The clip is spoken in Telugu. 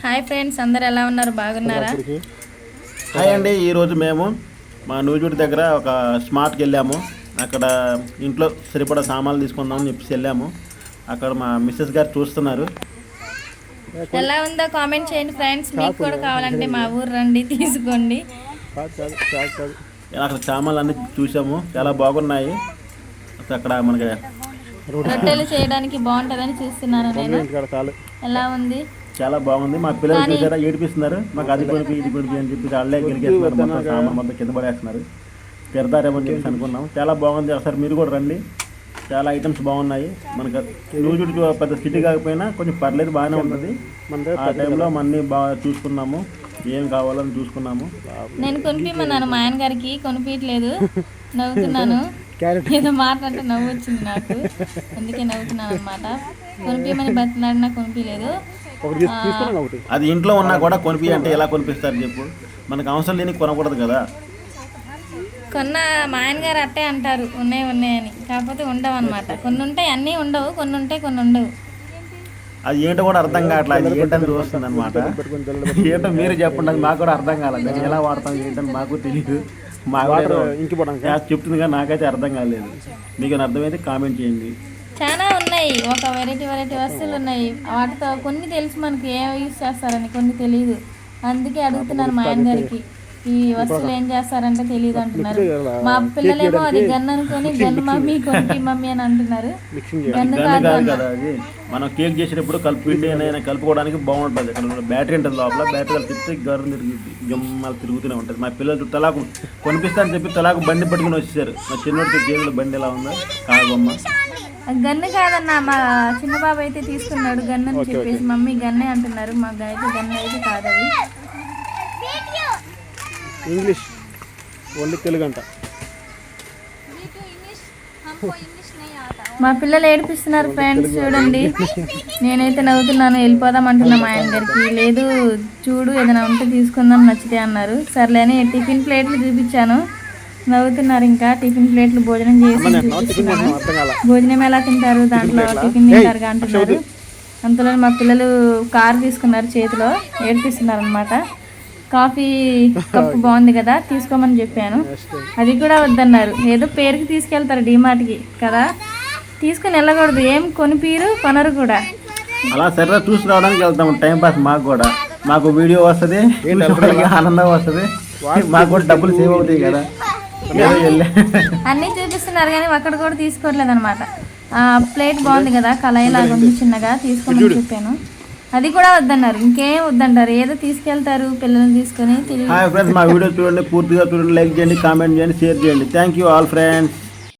హాయ్ ఫ్రెండ్స్ అందరు ఎలా ఉన్నారు? బాగున్నారా? హాయ్ అండి ఈరోజు మేము మా నూజుడి దగ్గర ఒక స్మార్ట్కి వెళ్ళాము. అక్కడ ఇంట్లో సరిపడా సామాన్లు తీసుకుందామని చెప్పేసి వెళ్ళాము. అక్కడ మా మిస్సెస్ గారు చూస్తున్నారు. ఎలా ఉందో కామెంట్ చేయండి ఫ్రెండ్స్. మీకు కూడా కావాలంటే మా ఊరు రండి తీసుకోండి. అక్కడ సామాన్లు అన్ని చూసాము. చాలా బాగున్నాయి. అక్కడ మనకి రొట్టెలు చేయడానికి బాగుంటుందని చూస్తున్నాను నేను. ఎలా ఉంది? చాలా బాగుంది. మా పిల్లలు చూసారా? ఏడిపిస్తున్నారు. మాకు అది కొనిపి ఇది కొనిపి అని చెప్పి వాళ్ళే గెలిగేస్తున్నారు. మొత్తం సామాన్ మొత్తం కింద పడేస్తున్నారు. తిడతారేమో అని చెప్పేసి అనుకున్నాం. చాలా బాగుంది. ఒకసారి మీరు కూడా రండి. చాలా ఐటమ్స్ బాగున్నాయి. మనకు నూజుడికి పెద్ద సిటీ కాకపోయినా కొంచెం పర్లేదు బాగానే ఉంటుంది. ఆ టైంలో అన్నీ బాగా చూసుకున్నాము. ఏం కావాలని చూసుకున్నాము. నేను కొనిపిమ్మన్నాను. మా ఆయన గారికి కొనిపించలేదు నవ్వుతున్నాను ఏదో మాట్లాడితే నవ్వు వచ్చింది నాకు. అందుకే నవ్వుతున్నాను అనమాట కొనిపించమని బతిలాడినా కొనిపించలేదు అది ఇంట్లో ఉన్నా కూడా కొనిపి అంటే ఎలా కొనిపిస్తారు చెప్పు? మనకు అవసరం లేని కొనకూడదు కదా. కొన్న మా ఆయన గారు అట్టే అంటారు ఉన్నాయి ఉన్నాయని కాకపోతే ఉండవు అనమాట కొన్ని ఉంటాయి అన్నీ ఉండవు కొన్ని ఉంటాయి కొన్ని ఉండవు. అది ఏంటో కూడా అర్థం కావట్లేదు అది ఏంటని చూస్తుంది అనమాట ఏంటో మీరు చెప్పండి అది మాకు కూడా అర్థం కాలేదు. ఎలా వాడతాం ఏంటని మాకు తెలియదు మాకు చెప్తుంది కానీ నాకైతే అర్థం కాలేదు. మీకు అర్థమైతే కామెంట్ చేయండి. చాలా ఉన్నాయి. ఒక వెరైటీ వెరైటీ వస్తువులు ఉన్నాయి. వాటితో కొన్ని తెలుసు మనకి ఏ యూస్ చేస్తారని కొన్ని తెలియదు అందుకే అడుగుతున్నాను మా ఆయన గారికి ఈ వస్తువులు ఏం చేస్తారంటే తెలియదు అంటున్నారు. మా పిల్లలేమో అది గన్ అనుకొని గన్ మమ్మీ కొనికి మమ్మీ అని అంటున్నారు. కాదు కాదు. కదా అది. మనం కేక్ చేసేటప్పుడు కలిపి కలుపుకోవడానికి బాగుంటుంది. అక్కడ బ్యాటరీ ఉంటుంది లోపల బ్యాటరీ తిప్పితే గర్రం తిరుగుతుంది జమ్మలు తిరుగుతూనే ఉంటుంది. మా పిల్లలు తలాకు కొనిపిస్తా అని చెప్పి తలాకు బండి పట్టుకుని వచ్చేసారు. మా చిన్నోడికి జేబులో బండి ఎలా ఉందో కాగమ్మ గన్ను కాదన్న మా చిన్న బాబు అయితే తీసుకున్నాడు గన్ను అని చెప్పేసి మమ్మీ గన్నే అంటున్నారు. మా అయితే గన్ను అయితే కాదు అది ఇంగ్లీష్. ఓన్లీ తెలుగు అంట మా పిల్లలు ఏడిపిస్తున్నారు ఫ్రెండ్స్ చూడండి. నేనైతే నవ్వుతున్నాను వెళ్ళిపోదాం అంటున్నా మా ఆయన గారికి. లేదు చూడు ఏదైనా ఉంటే తీసుకుందాం నచ్చితే అన్నారు. సర్లేని టిఫిన్ ప్లేట్లు చూపించాను. నవ్వుతున్నారు ఇంకా టిఫిన్ ప్లేట్లు భోజనం చేసి భోజనం ఎలా తింటారు దాంట్లో టిఫిన్ తింటారుగా అంటున్నారు. అంతలో మా పిల్లలు కారు తీసుకున్నారు చేతిలో ఏడిపిస్తున్నారు అనమాట కాఫీ కప్పు బాగుంది కదా తీసుకోమని చెప్పాను. అది కూడా వద్దన్నారు. ఏదో పేరుకి తీసుకెళ్తారు డిమార్ట్కి కదా? తీసుకుని వెళ్ళకూడదు. ఏం కొనిపీరు కొనరు కూడా. అలా సరదా చూసి రావడానికి వెళ్తాం. టైం పాస్ మాకు కూడా. మాకు వీడియో వస్తుంది ఆనందం వస్తుంది. మాకు కూడా డబ్బులు సేవ్ అవుతాయి కదా. అన్నీ చూపిస్తున్నారు కానీ ఒక్కడ కూడా తీసుకోవట్లేదు అనమాట ప్లేట్ బాగుంది కదా కళాయి లాగా ఉంది చిన్నగా తీసుకోమని చెప్పాను. అది కూడా వద్దన్నారు. ఇంకేం వద్దంటారు? ఏదో తీసుకెళ్తారు పిల్లల్ని తీసుకొని ఫ్రెండ్స్ మా వీడియో చూడండి పూర్తిగా చూడండి లైక్ చేయండి కామెంట్ చేయండి షేర్ చేయండి. Thank you all friends